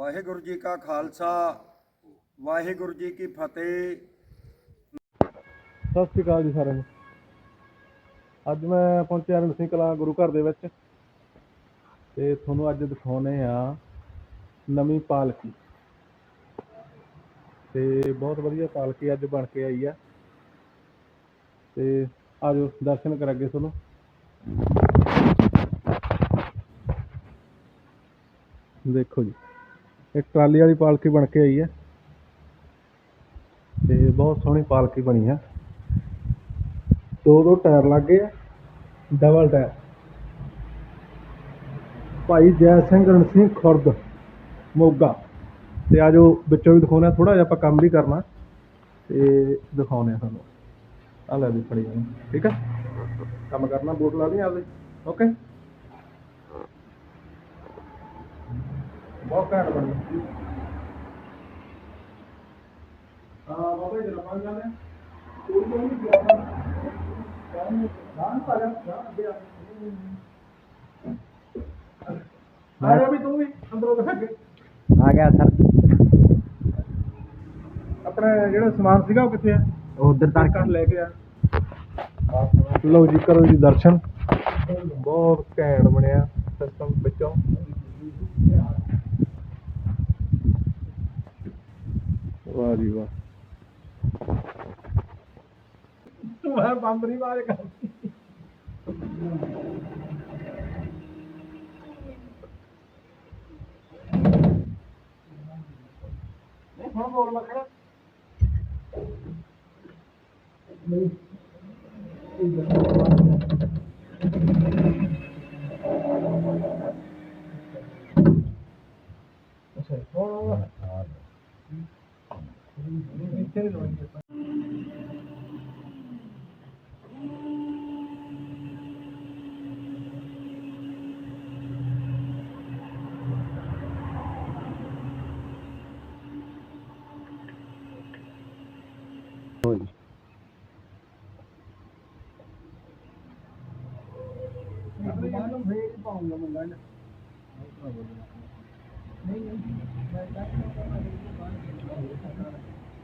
ਵਾਹਿਗੁਰੂ ਜੀ ਕਾ ਖਾਲਸਾ, ਵਾਹਿਗੁਰੂ ਜੀ ਕੀ ਫਤਿਹ। ਸਤਿ ਸ਼੍ਰੀ ਅਕਾਲ ਜੀ ਸਾਰਿਆਂ ਨੂੰ। ਅੱਜ ਮੈਂ ਪਹੁੰਚਿਆ ਰਣ ਸਿੰਘ ਕਲਾਂ ਗੁਰੂ ਘਰ ਦੇ ਵਿੱਚ ਤੇ ਤੁਹਾਨੂੰ ਅੱਜ ਦਿਖਾਉਨੇ ਆ ਨਵੀਂ ਪਾਲਕੀ। ਤੇ ਬਹੁਤ ਵਧੀਆ ਪਾਲਕੀ ਅੱਜ ਬਣ ਕੇ ਆਈ ਆ। ਤੇ ਆਜੋ ਦਰਸ਼ਨ ਕਰਾਂਗੇ ਤੁਹਾਨੂੰ। ਦੇਖੋ ਜੀ। ਇੱਕ ਟਰਾਲੀ ਵਾਲੀ ਪਾਲਕੀ ਬਣ ਕੇ ਆਈ ਹੈ। ਤੇ ਬਹੁਤ ਸੋਹਣੀ ਪਾਲਕੀ ਬਣੀ ਆ ਦੋ ਦੋ ਟਾਇਰ ਲੱਗੇ ਆ ਡਬਲ ਟਾਇਰ। ਭਾਈ ਜੈ ਸਿੰਘ ਰਣ ਖੁਰਦ, ਮੋਗਾ। ਤੇ ਜੋ ਵਿੱਚੋਂ ਵੀ ਦਿਖਾਉਣਾ ਥੋੜਾ ਜਿਹਾ ਆਪਾਂ ਕੰਮ ਵੀ ਕਰਨਾ। ਤੇ ਦਿਖਾਉਣੇ ਆ ਤੁਹਾਨੂੰ। ਆ ਲੈ ਵੀ ਫੜੀ ਜਾਣੀ ਠੀਕ ਆ? ਕੰਮ ਕਰਨਾ, ਬੋਟ ਲਾ ਲਈ ਆਪਦੇ। ਓਕੇ ਬਹੁਤ ਘੈਂਟ ਬਣੀ। ਹਾਂ ਬਾਬਾ ਜੀ ਰਮਾਨ ਜਾਂਦੇ ਆ। ਕੋਈ ਕੋਈ ਨਹੀਂ ਗਿਆ ਦਾਨ ਪਾਇਆ ਜਾ ਅੱਗੇ ਆ ਆ ਜਾ ਵੀ ਤੂੰ ਵੀ ਅੰਦਰੋਂ ਦਿਖਾ ਕੇ ਆ ਗਿਆ ਸਰ। ਆਪਣਾ ਜਿਹੜਾ ਸਮਾਨ ਸੀਗਾ ਉਹ ਕਿੱਥੇ ਆ? ਉਧਰ ਤੱਕ ਲੈ ਕੇ ਆ। ਲਓ ਜੀ ਕਰੋ ਜੀ ਦਰਸ਼ਨ। ਬਹੁਤ ਘੈਂਟ ਬਣਿਆ ਸਿਸਟਮ ਵਿੱਚੋਂ। ਵਾਹ ਜੀ ਵਾਹ। ਮੈਂ ਬੰਦ ਨਹੀਂ ਮਾਰੇ ਕਰ ਨਹੀਂ ਹੁਣ ਬੋਲ ਮਖੜਾ ਅੱਛਾ Entende onde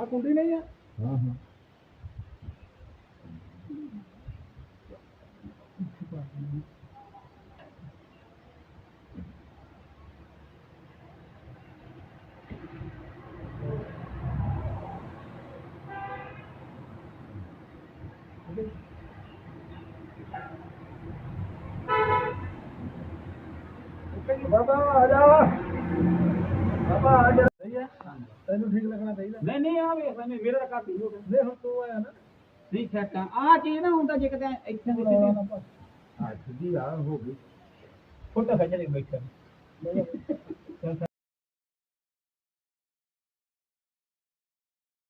ਆ ਕੁੰਡੀ ਨਹੀਂ ਆ ਹਾਂ ਹਾਂ ਬਾਬਾ ਆ ਜਾ ਬਾਬਾ ਤੈਨੂੰ ਠੀਕ ਲੱਗਣਾ ਚਾਹੀਦਾ। ਨਹੀਂ ਨਹੀਂ ਆ ਵੇਖ ਲੈ ਮੇਰਾ ਘੱਟ ਹੀ ਹੋ ਗਿਆ ਨਹੀਂ ਹੁਣ ਤੂੰ ਆਇਆ ਨਾ। ਨਹੀਂ ਸੈੱਟ ਆ। ਆਹ ਚੀਜ਼ ਨਾ ਹੁੰਦਾ ਜੇ ਕਿਤੇ ਇੱਥੇ ਦੀ ਹਾਂ ਸਿੱਧੀ ਆ ਹੋ ਗਈ। ਫੋਟੋ ਖਿੱਚ ਲਈ ਬੈਠਾ